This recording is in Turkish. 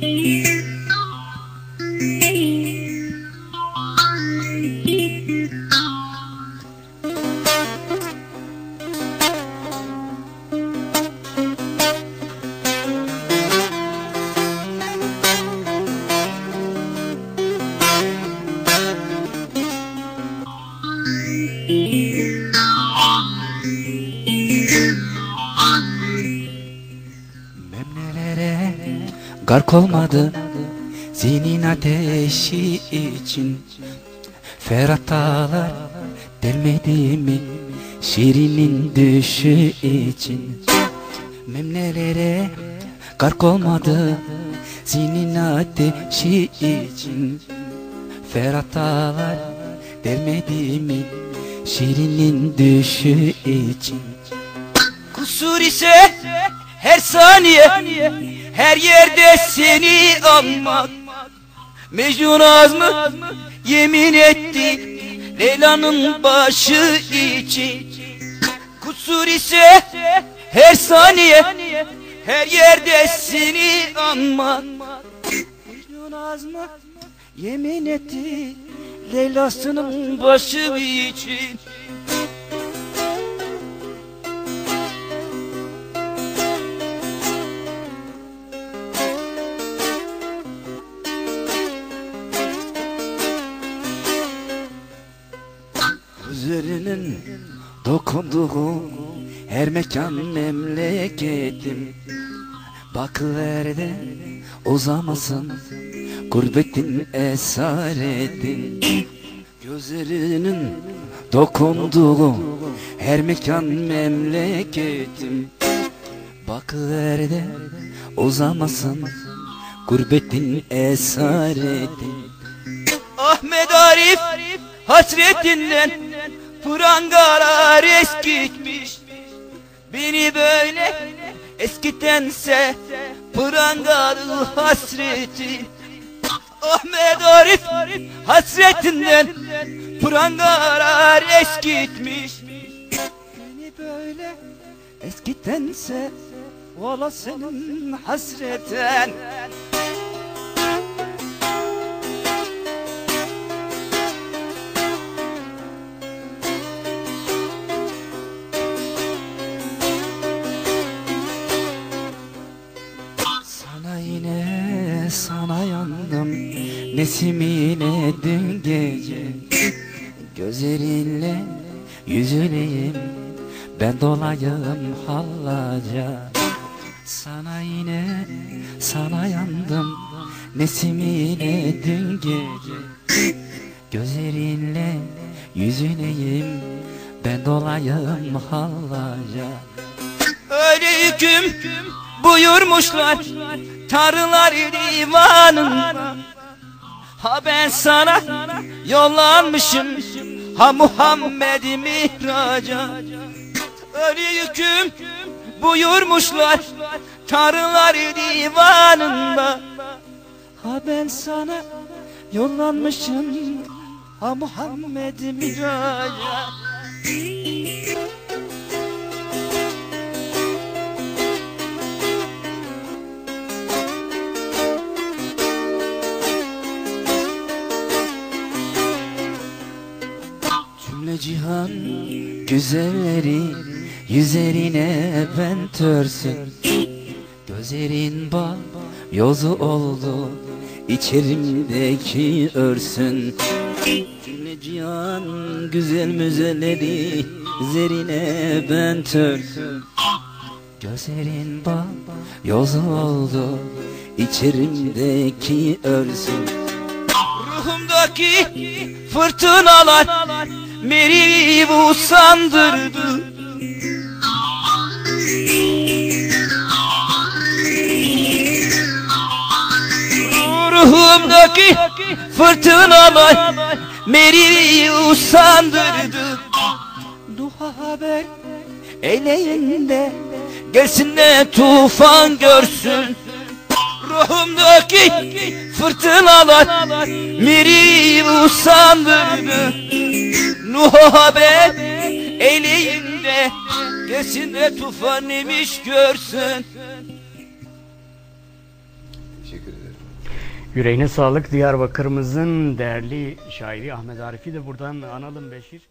Memlelere gark olmadı Zihnin ateşi için. Ferhat dağlar delmedi mi Şirinin düşü için? Memlelere gark olmadı Zihnin ateşi için. Ferhat dağlar delmedi mi Şirinin düşü için? Kusur ise her saniye Her yerde seni anmak Mecnun azmı yemin etti. Leyla'nın başı için Kusur ise her saniye Her yerde seni anmak. Mecnun azmı yemin etti. Leyla'sının başı için Üzerinin dokunduğu her mekan memleketim. Bakıverde uzamasın gurbetin esaretin. Gözlerinin dokunduğu her mekan memleketim. Bakıverde uzamasın gurbetin esaretin. Ahmet Arif hasretinden prangalar eskitmiş. Beni böyle eskitense prangalı hasreti. Ahmet Arif hasretinden prangalar eskitmiş. Beni böyle eskitense Valla senin hasreten yine sana yandım. Nesimine dün gece Gözlerinle yüzüleyim Ben dolayım hallaca. Sana yine sana yandım. Nesimine dün gece Gözlerinle yüzüneyim. Ben dolayım hallaca. Öyle hüküm buyurmuşlar Tanrılar divanında. Ha ben sana yollanmışım Ha Muhammed mihraca Öyle hüküm buyurmuşlar Tanrılar divanında. Ha ben sana yollanmışım Ha Muhammed mihraca cihan güzelleri Yüzlerine ben törsün. Gözlerin bal yozu oldu İçerimdeki örsün. Cümle cihan güzel müzelleri Yüzlerine ben törsün. Gözlerin bal yozu oldu İçerimdeki örsün. Ruhumdaki fırtınalar Beni usandırdı Ruhumdaki fırtınalar Beni usandırdı Duha haber eleyinde Gelsin de tufan görsün. Ruhumdaki fırtınalar Miri usandırdı Nuh haber elinde Gelsin de tufan imiş görsün Teşekkür ederim. Yüreğine sağlık Diyarbakır'ımızın değerli şairi Ahmet Arif'i de buradan analım Beşir.